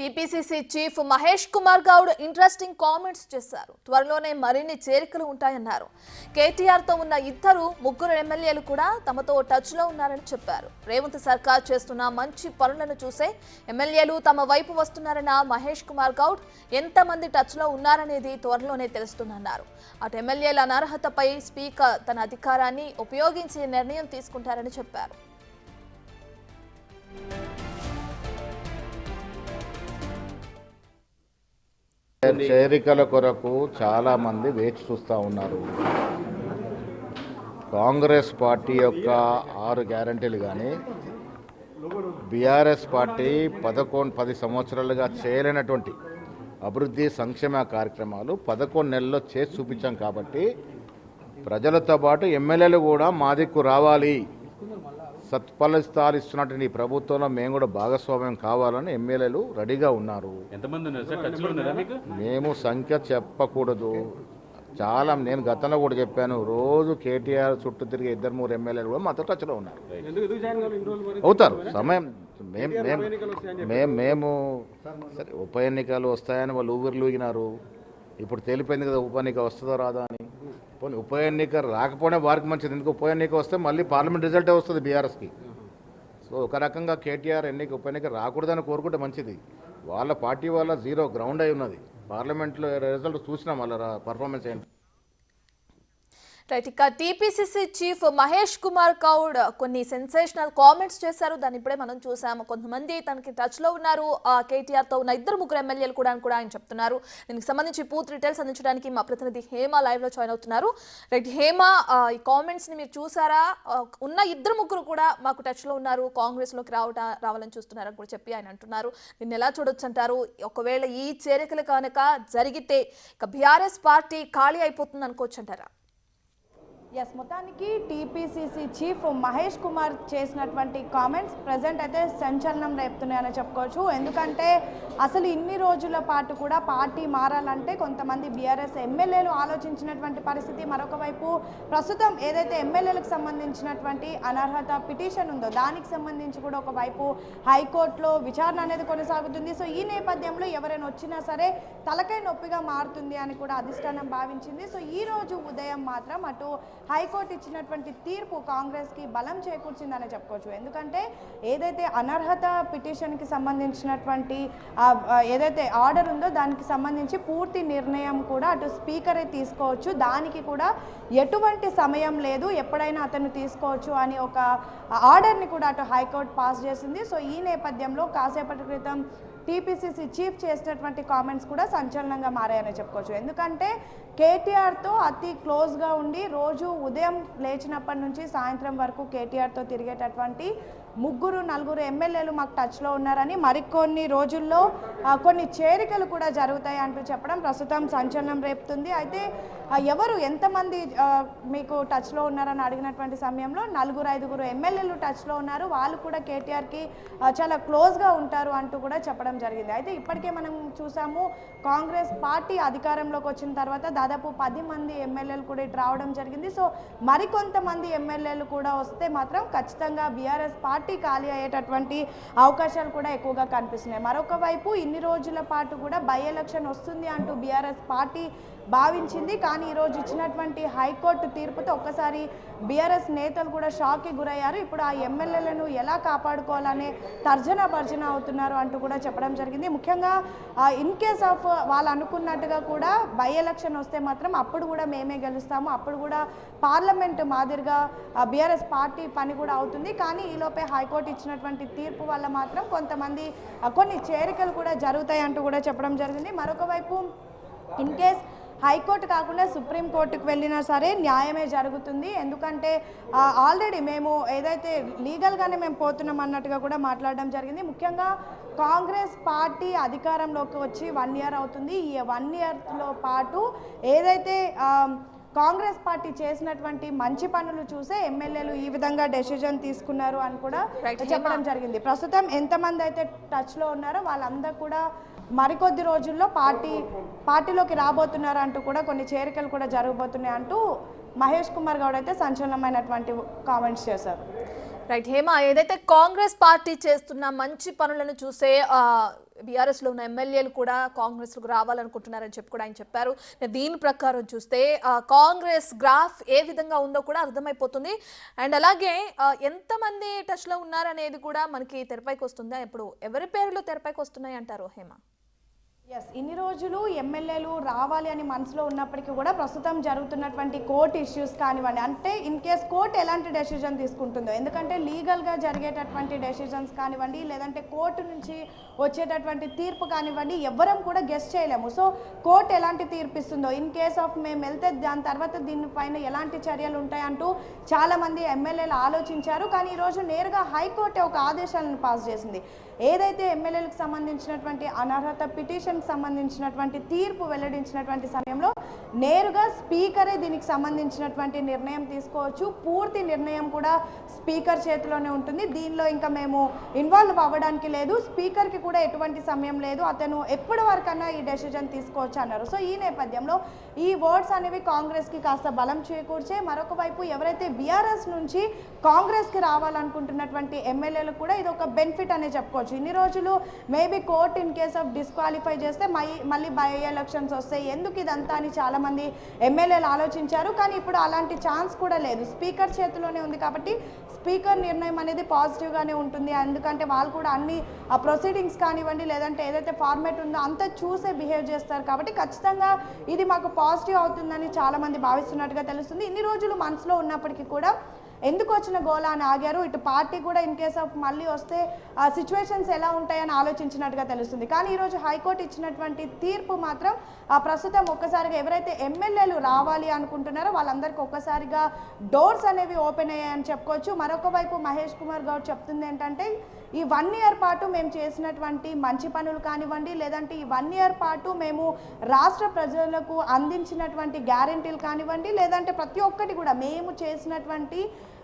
TPCC chief Mahesh Kumar Goud interesting comments చేశారు. త్వరలోనే మరిన్ని చేరికలు ఉంటాయన్నారు. కేటీఆర్తో ఉన్న ఇద్దరు ముగ్గురు ఎమ్మెల్యేలు కూడా తమతో టచ్లో ఉన్నారని చెప్పారు. రేవంత్ సర్కార్ చేస్తున్న మంచి పనులను చూసే ఎమ్మెల్యేలు తమ వైపు వస్తున్నారన్న మహేష్ కుమార్ గౌడ్ ఎంతమంది టచ్లో ఉన్నారనేది త్వరలోనే తెలుస్తుందన్నారు. అటు ఎమ్మెల్యేల అనర్హతపై స్పీకర్ తన అధికారాన్ని ఉపయోగించి నిర్ణయం తీసుకుంటారని చెప్పారు. చేరికల కొరకు చాలామంది వేచి చూస్తూ ఉన్నారు. కాంగ్రెస్ పార్టీ యొక్క ఆరు గ్యారంటీలు కానీ బీఆర్ఎస్ పార్టీ పదకొండు పది సంవత్సరాలుగా చేయలేనటువంటి అభివృద్ధి సంక్షేమ కార్యక్రమాలు పదకొండు నెలల్లో చేసి చూపించాం కాబట్టి ప్రజలతో పాటు ఎమ్మెల్యేలు కూడా మా దిక్కు రావాలి. సత్ఫలితాలు ఇస్తున్నటువంటి ఈ ప్రభుత్వంలో మేము కూడా భాగస్వామ్యం కావాలని ఎమ్మెల్యేలు రెడీగా ఉన్నారు. మేము సంఖ్య చెప్పకూడదు. చాలా నేను గతంలో కూడా చెప్పాను రోజు కేటీఆర్ చుట్టూ తిరిగే ఇద్దరు మూడు ఎమ్మెల్యేలు కూడా మాతో టచ్లో ఉన్నారు. అవుతారు. సమయం మేము మేము మేము మేము సరే ఉప ఎన్నికలు వస్తాయని వాళ్ళు ఊపిరి లూగినారు. ఇప్పుడు తేలిపోయింది కదా ఉప ఎన్నిక వస్తుందో రాదా అని. పోనీ ఉప ఎన్నిక రాకపోయినా వారికి మంచిది. ఎందుకు ఉప ఎన్నిక వస్తే మళ్ళీ పార్లమెంట్ రిజల్టే వస్తుంది బీఆర్ఎస్కి. సో ఒక రకంగా కేటీఆర్ ఎన్నిక ఉప ఎన్నిక రాకూడదని కోరుకుంటే మంచిది. వాళ్ళ పార్టీ వాళ్ళ జీరో గ్రౌండ్ అయి ఉన్నది. పార్లమెంట్లో రిజల్ట్ చూసినాం వాళ్ళ పర్ఫార్మెన్స్ ఏంటి? రైట్ ఇక టీపీసీసీ చీఫ్ మహేష్ కుమార్ కౌడ్ కొన్ని సెన్సేషనల్ కామెంట్స్ చేశారు. దాన్ని ఇప్పుడే మనం చూసాము. కొంతమంది తనకి టచ్లో ఉన్నారు. కేటీఆర్తో కేటీఆర్తో ఉన్న ఇద్దరు ముగ్గురు ఎమ్మెల్యేలు కూడా అని కూడా ఆయన చెప్తున్నారు. దీనికి సంబంధించి పూర్తి డీటెయిల్స్ అందించడానికి మా ప్రతినిధి హేమ లైవ్లో జాయిన్ అవుతున్నారు. రైట్ హేమ ఈ కామెంట్స్ని మీరు చూసారా? ఉన్న ఇద్దరు ముగ్గురు కూడా మాకు టచ్లో ఉన్నారు. కాంగ్రెస్లోకి రావట రావాలని చూస్తున్నారని కూడా చెప్పి ఆయన అంటున్నారు. దీన్ని ఎలా చూడొచ్చు అంటారు? ఒకవేళ ఈ చేరికలు కనుక జరిగితే ఇక బీఆర్ఎస్ పార్టీ ఖాళీ అయిపోతుంది అనుకోవచ్చు అంటారా? ఎస్ మొత్తానికి టీపీసీసీ చీఫ్ మహేష్ కుమార్ చేసినటువంటి కామెంట్స్ ప్రజెంట్ అయితే సంచలనం రేపుతున్నాయని చెప్పుకోవచ్చు. ఎందుకంటే అసలు ఇన్ని రోజుల పాటు కూడా పార్టీ మారాలంటే కొంతమంది బీఆర్ఎస్ ఎమ్మెల్యేలు ఆలోచించినటువంటి పరిస్థితి మరొక వైపు ప్రస్తుతం ఏదైతే ఎమ్మెల్యేలకు సంబంధించినటువంటి అనర్హత పిటిషన్ ఉందో దానికి సంబంధించి కూడా ఒకవైపు హైకోర్టులో విచారణ అనేది కొనసాగుతుంది. సో ఈ నేపథ్యంలో ఎవరైనా వచ్చినా సరే తలకాయ నొప్పిగా మారుతుంది అని కూడా అధిష్టానం భావించింది. సో ఈ రోజు ఉదయం మాత్రం అటు హైకోర్టు ఇచ్చినటువంటి తీర్పు కాంగ్రెస్కి బలం చేకూర్చిందని చెప్పుకోవచ్చు. ఎందుకంటే ఏదైతే అనర్హత పిటిషన్కి సంబంధించినటువంటి ఏదైతే ఆర్డర్ ఉందో దానికి సంబంధించి పూర్తి నిర్ణయం కూడా అటు స్పీకరే తీసుకోవచ్చు. దానికి కూడా ఎటువంటి సమయం లేదు. ఎప్పుడైనా అతను తీసుకోవచ్చు అని ఒక ఆర్డర్ని కూడా అటు హైకోర్టు పాస్ చేసింది. సో ఈ నేపథ్యంలో కాసేపటి క్రితం టీపీసీసీ చీఫ్ చేసినటువంటి కామెంట్స్ కూడా సంచలనంగా మారాయని చెప్పుకోవచ్చు. ఎందుకంటే కేటీఆర్తో అతి క్లోజ్గా ఉండి రోజు ఉదయం లేచినప్పటి నుంచి సాయంత్రం వరకు కేటీఆర్తో తిరిగేటటువంటి ముగ్గురు నలుగురు ఎమ్మెల్యేలు మాకు టచ్లో ఉన్నారని మరికొన్ని రోజుల్లో కొన్ని చేరికలు కూడా జరుగుతాయి అంటూ చెప్పడం ప్రస్తుతం సంచలనం రేపుతుంది. అయితే ఎవరు ఎంతమంది మీకు టచ్లో ఉన్నారని అడిగినటువంటి సమయంలో నలుగురు ఐదుగురు ఎమ్మెల్యేలు టచ్లో ఉన్నారు. వాళ్ళు కూడా కేటీఆర్కి చాలా క్లోజ్గా ఉంటారు అంటూ కూడా చెప్పడం జరిగింది. అయితే ఇప్పటికే మనం చూసాము కాంగ్రెస్ పార్టీ అధికారంలోకి వచ్చిన తర్వాత దాదాపు పది మంది ఎమ్మెల్యేలు కూడా ఇటు రావడం జరిగింది. సో మరికొంతమంది ఎమ్మెల్యేలు కూడా వస్తే మాత్రం ఖచ్చితంగా బీఆర్ఎస్ పార్టీ ఖాళీ అయ్యేటటువంటి అవకాశాలు కూడా ఎక్కువగా కనిపిస్తున్నాయి. మరొక వైపు ఇన్ని రోజుల పాటు కూడా బై ఎలక్షన్ వస్తుంది అంటూ బీఆర్ఎస్ పార్టీ భావించింది. కానీ ఈరోజు ఇచ్చినటువంటి హైకోర్టు తీర్పుతో ఒక్కసారి బీఆర్ఎస్ నేతలు కూడా షాక్కి గురయ్యారు. ఇప్పుడు ఆ ఎమ్మెల్యేలను ఎలా కాపాడుకోవాలనే తర్జన భర్జన అవుతున్నారు అంటూ కూడా చెప్పడం జరిగింది. ముఖ్యంగా ఇన్ కేస్ ఆఫ్ వాళ్ళు అనుకున్నట్టుగా కూడా బై ఎలక్షన్ వస్తే మాత్రం అప్పుడు కూడా మేమే గెలుస్తాము. అప్పుడు కూడా పార్లమెంట్ మాదిరిగా బీఆర్ఎస్ పార్టీ పని కూడా అవుతుంది. కానీ ఈలోపే హైకోర్టు ఇచ్చినటువంటి తీర్పు వల్ల మాత్రం కొంతమంది కొన్ని చేరికలు కూడా జరుగుతాయి అంటూ కూడా చెప్పడం జరిగింది. మరొక వైపు ఇన్ కేస్ హైకోర్టు కాకుండా సుప్రీంకోర్టుకు వెళ్ళినా సరే న్యాయమే జరుగుతుంది. ఎందుకంటే ఆల్రెడీ మేము ఏదైతే లీగల్గానే మేము పోతున్నాం అన్నట్టుగా కూడా మాట్లాడడం జరిగింది. ముఖ్యంగా కాంగ్రెస్ పార్టీ అధికారంలోకి వచ్చి వన్ ఇయర్ అవుతుంది. ఈ వన్ ఇయర్లో పాటు ఏదైతే కాంగ్రెస్ పార్టీ చేసినటువంటి మంచి పనులు చూసే ఎమ్మెల్యేలు ఈ విధంగా డెసిజన్ తీసుకున్నారు అని కూడా చెప్పడం జరిగింది. ప్రస్తుతం ఎంతమంది అయితే టచ్లో ఉన్నారో వాళ్ళందరూ కూడా మరికొద్ది రోజుల్లో పార్టీ పార్టీలోకి రాబోతున్నారు అంటూ కూడా కొన్ని చేరికలు కూడా జరగబోతున్నాయి అంటూ మహేష్ కుమార్ గౌడ్ అయితే సంచలనమైనటువంటి కామెంట్స్ చేశారు. రైట్ హేమ ఏదైతే కాంగ్రెస్ పార్టీ చేస్తున్న మంచి పనులను చూసే బీఆర్ఎస్లో ఉన్న ఎమ్మెల్యేలు కూడా కాంగ్రెస్కు రావాలనుకుంటున్నారని చెప్పి కూడా ఆయన చెప్పారు. దీని ప్రకారం చూస్తే కాంగ్రెస్ గ్రాఫ్ ఏ విధంగా ఉందో కూడా అర్థమైపోతుంది. అండ్ అలాగే ఎంతమంది టచ్లో ఉన్నారనేది కూడా మనకి తెరపైకి వస్తుందా. ఇప్పుడు ఎవరి పేర్లు తెరపైకి వస్తున్నాయి అంటారు హేమ? ఎస్ ఇన్ని రోజులు ఎమ్మెల్యేలు రావాలి అని మనసులో ఉన్నప్పటికీ కూడా ప్రస్తుతం జరుగుతున్నటువంటి కోర్టు ఇష్యూస్ కానివ్వండి అంటే ఇన్ కేస్ కోర్టు ఎలాంటి డెసిజన్ తీసుకుంటుందో ఎందుకంటే లీగల్గా జరిగేటటువంటి డెసిజన్స్ కానివ్వండి లేదంటే కోర్టు నుంచి వచ్చేటటువంటి తీర్పు కానివ్వండి ఎవ్వరం కూడా గెస్ట్ చేయలేము. సో కోర్టు ఎలాంటి తీర్పు ఇస్తుందో ఇన్ కేస్ ఆఫ్ మేము వెళ్తే దాని తర్వాత దీనిపైన ఎలాంటి చర్యలు ఉంటాయంటూ చాలామంది ఎమ్మెల్యేలు ఆలోచించారు. కానీ ఈరోజు నేరుగా హైకోర్టు ఒక ఆదేశాలను పాస్ చేసింది. ఏదైతే ఎమ్మెల్యేలకు సంబంధించినటువంటి అనర్హత పిటిషన్ పిటిషన్కి సంబంధించినటువంటి తీర్పు వెల్లడించినటువంటి సమయంలో నేరుగా స్పీకరే దీనికి సంబంధించినటువంటి నిర్ణయం తీసుకోవచ్చు. పూర్తి నిర్ణయం కూడా స్పీకర్ చేతిలోనే ఉంటుంది. దీనిలో ఇంకా మేము ఇన్వాల్వ్ అవ్వడానికి లేదు. స్పీకర్కి కూడా ఎటువంటి సమయం లేదు. అతను ఎప్పటి వరకన్నా ఈ డెసిజన్ తీసుకోవచ్చు అన్నారు. సో ఈ నేపథ్యంలో ఈ వర్డ్స్ అనేవి కాంగ్రెస్కి కాస్త బలం చేకూర్చే మరొక వైపు ఎవరైతే బీఆర్ఎస్ నుంచి కాంగ్రెస్కి రావాలనుకుంటున్నటువంటి ఎమ్మెల్యేలకు కూడా ఇది ఒక బెనిఫిట్ అనే చెప్పుకోవచ్చు. ఇన్ని రోజులు maybe court in case of disqualify చేస్తే మళ్ళీ బై ఎలక్షన్స్ వస్తాయి ఎందుకు ఇదంతా అని చాలామంది ఎమ్మెల్యేలు ఆలోచించారు. కానీ ఇప్పుడు అలాంటి ఛాన్స్ కూడా లేదు. స్పీకర్ చేతిలోనే ఉంది కాబట్టి స్పీకర్ నిర్ణయం అనేది పాజిటివ్గానే ఉంటుంది. ఎందుకంటే వాళ్ళు కూడా అన్ని ఆ ప్రొసీడింగ్స్ కానివ్వండి లేదంటే ఏదైతే ఫార్మేట్ ఉందో అంతా చూసే బిహేవ్ చేస్తారు కాబట్టి ఖచ్చితంగా ఇది మాకు పాజిటివ్ అవుతుందని చాలామంది భావిస్తున్నట్టుగా తెలుస్తుంది. ఇన్ని రోజులు మనసులో ఉన్నప్పటికీ కూడా ఎందుకు వచ్చిన గోలా అని ఆగారు? ఇటు పార్టీ కూడా ఇన్ కేస్ ఆఫ్ మళ్ళీ వస్తే ఆ సిచ్యువేషన్స్ ఎలా ఉంటాయని ఆలోచించినట్టుగా తెలుస్తుంది. కానీ ఈరోజు హైకోర్టు ఇచ్చినటువంటి తీర్పు మాత్రం ఆ ప్రస్తుతం ఒక్కసారిగా ఎవరైతే ఎమ్మెల్యేలు రావాలి అనుకుంటున్నారో వాళ్ళందరికీ ఒక్కసారిగా డోర్స్ అనేవి ఓపెన్ అయ్యాయని చెప్పుకోవచ్చు. మరొక వైపు మహేష్ కుమార్ గౌడ్ చెప్తుంది ఏంటంటే ఈ వన్ ఇయర్ పాటు మేము చేసినటువంటి మంచి పనులు కానివ్వండి లేదంటే ఈ వన్ ఇయర్ పాటు మేము రాష్ట్ర ప్రజలకు అందించినటువంటి గ్యారెంటీలు కానివ్వండి లేదంటే ప్రతి ఒక్కటి కూడా మేము చేసినటువంటి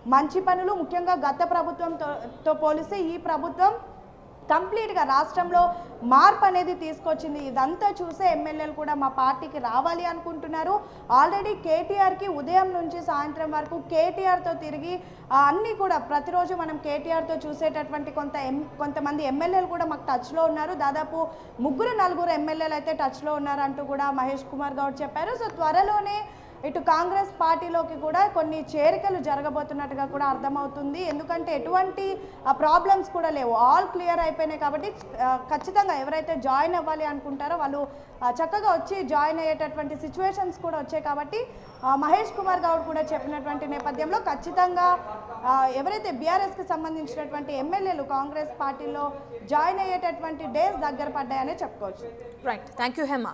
మంచి పనులు ముఖ్యంగా గత ప్రభుత్వంతో పోలిస్తే ఈ ప్రభుత్వం కంప్లీట్గా రాష్ట్రంలో మార్పు అనేది తీసుకొచ్చింది. ఇదంతా చూసే ఎమ్మెల్యేలు కూడా మా పార్టీకి రావాలి అనుకుంటున్నారు. ఆల్రెడీ కేటీఆర్కి ఉదయం నుంచి సాయంత్రం వరకు కేటీఆర్తో తిరిగి అన్నీ కూడా ప్రతిరోజు మనం కేటీఆర్తో చూసేటటువంటి కొంత కొంతమంది ఎమ్మెల్యేలు కూడా మాకు టచ్లో ఉన్నారు. దాదాపు ముగ్గురు నలుగురు ఎమ్మెల్యేలు అయితే టచ్లో ఉన్నారు అంటూ కూడా మహేష్ కుమార్ గౌడ్ చెప్పారు. సో త్వరలోనే ఇటు కాంగ్రెస్ పార్టీలోకి కూడా కొన్ని చేరికలు జరగబోతున్నట్టుగా కూడా అర్థమవుతుంది. ఎందుకంటే ఎటువంటి ప్రాబ్లమ్స్ కూడా లేవు. ఆల్ క్లియర్ అయిపోయినాయి కాబట్టి ఖచ్చితంగా ఎవరైతే జాయిన్ అవ్వాలి అనుకుంటారో వాళ్ళు చక్కగా వచ్చి జాయిన్ అయ్యేటటువంటి సిచ్యువేషన్స్ కూడా వచ్చాయి కాబట్టి మహేష్ కుమార్ గౌడ్ కూడా చెప్పినటువంటి నేపథ్యంలో ఖచ్చితంగా ఎవరైతే బీఆర్ఎస్కి సంబంధించినటువంటి ఎమ్మెల్యేలు కాంగ్రెస్ పార్టీలో జాయిన్ అయ్యేటటువంటి డేస్ దగ్గర పడ్డాయనే చెప్పుకోవచ్చు. Right thank you Hema